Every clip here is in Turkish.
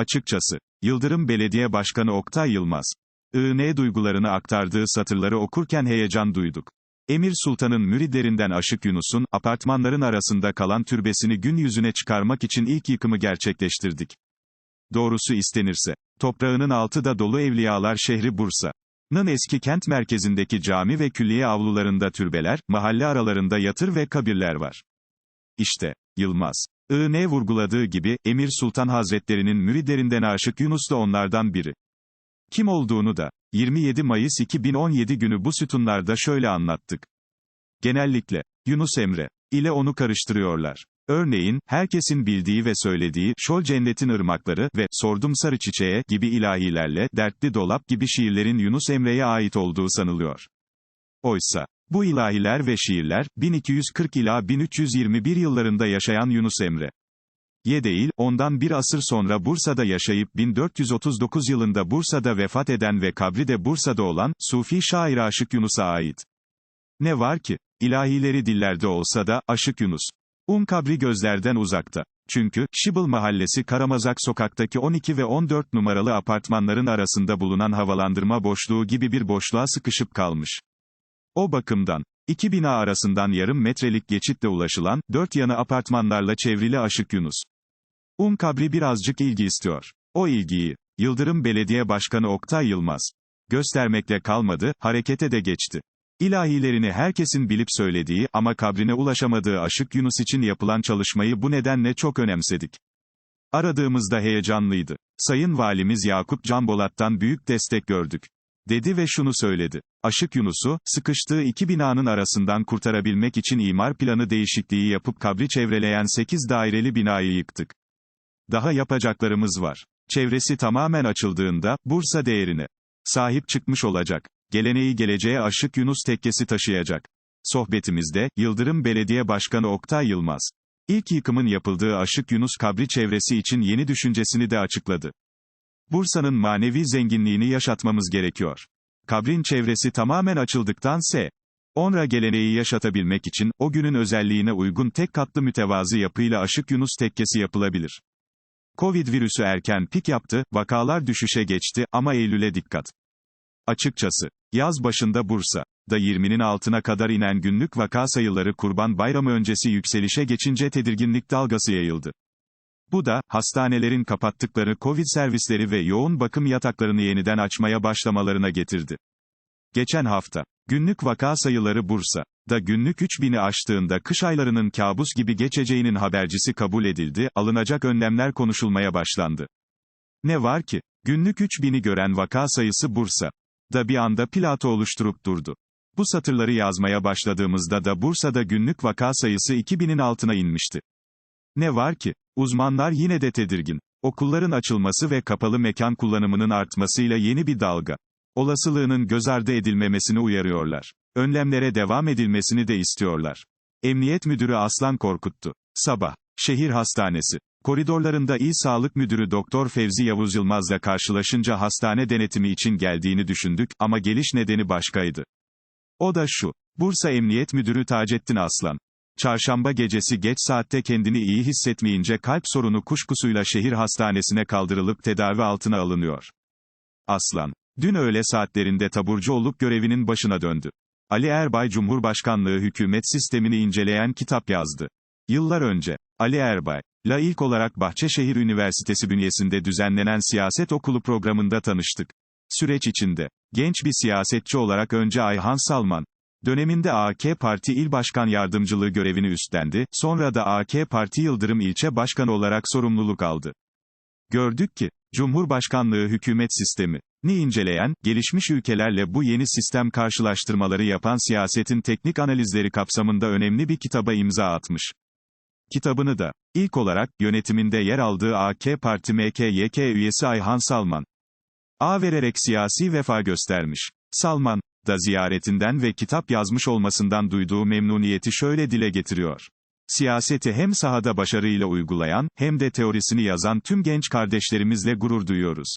Açıkçası, Yıldırım Belediye Başkanı Oktay Yılmaz, IN duygularını aktardığı satırları okurken heyecan duyduk. Emir Sultan'ın müridlerinden Aşık Yunus'un, apartmanların arasında kalan türbesini gün yüzüne çıkarmak için ilk yıkımı gerçekleştirdik. Doğrusu istenirse, toprağının altı da dolu Evliyalar şehri Bursa. Nın eski kent merkezindeki cami ve külliye avlularında türbeler, mahalle aralarında yatır ve kabirler var. İşte, Yılmaz. I.N. vurguladığı gibi, Emir Sultan Hazretlerinin müridlerinden Aşık Yunus da onlardan biri. Kim olduğunu da, 27 Mayıs 2017 günü bu sütunlarda şöyle anlattık. Genellikle, Yunus Emre ile onu karıştırıyorlar. Örneğin, herkesin bildiği ve söylediği, Şol Cennetin ırmakları ve Sordum Sarı Çiçeğe gibi ilahilerle, Dertli Dolap gibi şiirlerin Yunus Emre'ye ait olduğu sanılıyor. Oysa, bu ilahiler ve şiirler, 1240 ila 1321 yıllarında yaşayan Yunus Emre. Ye değil, ondan bir asır sonra Bursa'da yaşayıp 1439 yılında Bursa'da vefat eden ve kabri de Bursa'da olan, Sufi şair Aşık Yunus'a ait. Ne var ki, ilahileri dillerde olsa da, Aşık Yunus. Un kabri gözlerden uzakta. Çünkü, Şibıl Mahallesi Karamazak sokaktaki 12 ve 14 numaralı apartmanların arasında bulunan havalandırma boşluğu gibi bir boşluğa sıkışıp kalmış. O bakımdan, iki bina arasından yarım metrelik geçitle ulaşılan, dört yanı apartmanlarla çevrili Aşık Yunus. Un kabri birazcık ilgi istiyor. O ilgiyi, Yıldırım Belediye Başkanı Oktay Yılmaz, göstermekle kalmadı, harekete de geçti. İlahilerini herkesin bilip söylediği ama kabrine ulaşamadığı Aşık Yunus için yapılan çalışmayı bu nedenle çok önemsedik. Aradığımızda heyecanlıydı. Sayın Valimiz Yakup Canbolat'tan büyük destek gördük. Dedi ve şunu söyledi. Aşık Yunus'u, sıkıştığı iki binanın arasından kurtarabilmek için imar planı değişikliği yapıp kabri çevreleyen 8 daireli binayı yıktık. Daha yapacaklarımız var. Çevresi tamamen açıldığında, Bursa değerine sahip çıkmış olacak. Geleneği geleceğe Aşık Yunus tekkesi taşıyacak. Sohbetimizde, Yıldırım Belediye Başkanı Oktay Yılmaz, ilk yıkımın yapıldığı Aşık Yunus kabri çevresi için yeni düşüncesini de açıkladı. Bursa'nın manevi zenginliğini yaşatmamız gerekiyor. Kabrin çevresi tamamen açıldıktan se. Onra geleneği yaşatabilmek için, o günün özelliğine uygun tek katlı mütevazı yapıyla Aşık Yunus tekkesi yapılabilir. Covid virüsü erken pik yaptı, vakalar düşüşe geçti ama Eylül'e dikkat. Açıkçası, yaz başında Bursa, da 20'nin altına kadar inen günlük vaka sayıları Kurban Bayramı öncesi yükselişe geçince tedirginlik dalgası yayıldı. Bu da, hastanelerin kapattıkları Covid servisleri ve yoğun bakım yataklarını yeniden açmaya başlamalarına getirdi. Geçen hafta, günlük vaka sayıları Bursa, da günlük 3000'i aştığında kış aylarının kabus gibi geçeceğinin habercisi kabul edildi, alınacak önlemler konuşulmaya başlandı. Ne var ki, günlük 3000'i gören vaka sayısı Bursa, da bir anda plato oluşturup durdu. Bu satırları yazmaya başladığımızda da Bursa'da günlük vaka sayısı 2000'in altına inmişti. Ne var ki, uzmanlar yine de tedirgin. Okulların açılması ve kapalı mekan kullanımının artmasıyla yeni bir dalga. Olasılığının göz ardı edilmemesini uyarıyorlar. Önlemlere devam edilmesini de istiyorlar. Emniyet Müdürü Aslan Korkuttu. Sabah. Şehir Hastanesi. Koridorlarında İl Sağlık Müdürü Doktor Fevzi Yavuz Yılmaz'la karşılaşınca hastane denetimi için geldiğini düşündük ama geliş nedeni başkaydı. O da şu. Bursa Emniyet Müdürü Taceddin Aslan. Çarşamba gecesi geç saatte kendini iyi hissetmeyince kalp sorunu kuşkusuyla şehir hastanesine kaldırılıp tedavi altına alınıyor. Aslan, dün öğle saatlerinde taburcu olup görevinin başına döndü. Ali Erbay Cumhurbaşkanlığı hükümet sistemini inceleyen kitap yazdı. Yıllar önce, Ali Erbay, la ilk olarak Bahçeşehir Üniversitesi bünyesinde düzenlenen siyaset okulu programında tanıştık. Süreç içinde, genç bir siyasetçi olarak önce Ayhan Salman, Döneminde AK Parti İl Başkan Yardımcılığı görevini üstlendi, sonra da AK Parti Yıldırım İlçe Başkanı olarak sorumluluk aldı. Gördük ki, Cumhurbaşkanlığı hükümet sistemi ni inceleyen, gelişmiş ülkelerle bu yeni sistem karşılaştırmaları yapan siyasetin teknik analizleri kapsamında önemli bir kitaba imza atmış. Kitabını da, ilk olarak, yönetiminde yer aldığı AK Parti MKYK üyesi Ayhan Salman, A vererek siyasi vefa göstermiş. Salman, da ziyaretinden ve kitap yazmış olmasından duyduğu memnuniyeti şöyle dile getiriyor. Siyaseti hem sahada başarıyla uygulayan, hem de teorisini yazan tüm genç kardeşlerimizle gurur duyuyoruz.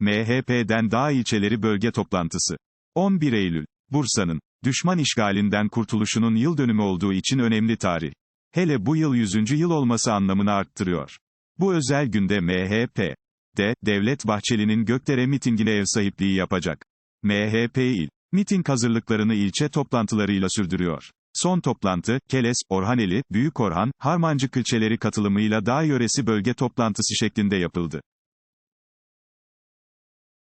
MHP'den Dağ ilçeleri bölge toplantısı. 11 Eylül. Bursa'nın, düşman işgalinden kurtuluşunun yıl dönümü olduğu için önemli tarih. Hele bu yıl 100. yıl olması anlamını arttırıyor. Bu özel günde MHP, D. Devlet Bahçeli'nin Gökdere mitingine ev sahipliği yapacak. MHP İl. Miting hazırlıklarını ilçe toplantılarıyla sürdürüyor. Son toplantı, Keles, Orhaneli, Büyük Orhan, Harmancık ilçeleri katılımıyla dağ yöresi bölge toplantısı şeklinde yapıldı.